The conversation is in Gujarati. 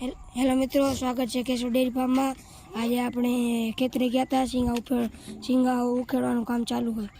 હેલો મિત્રો, સ્વાગત છે કેશવ ડેરી ફાર્મમાં. આજે આપણે ખેતરે ગયા હતા સિંગા ઉપર, સિંગા ઉખેડવાનું કામ ચાલુ હોય.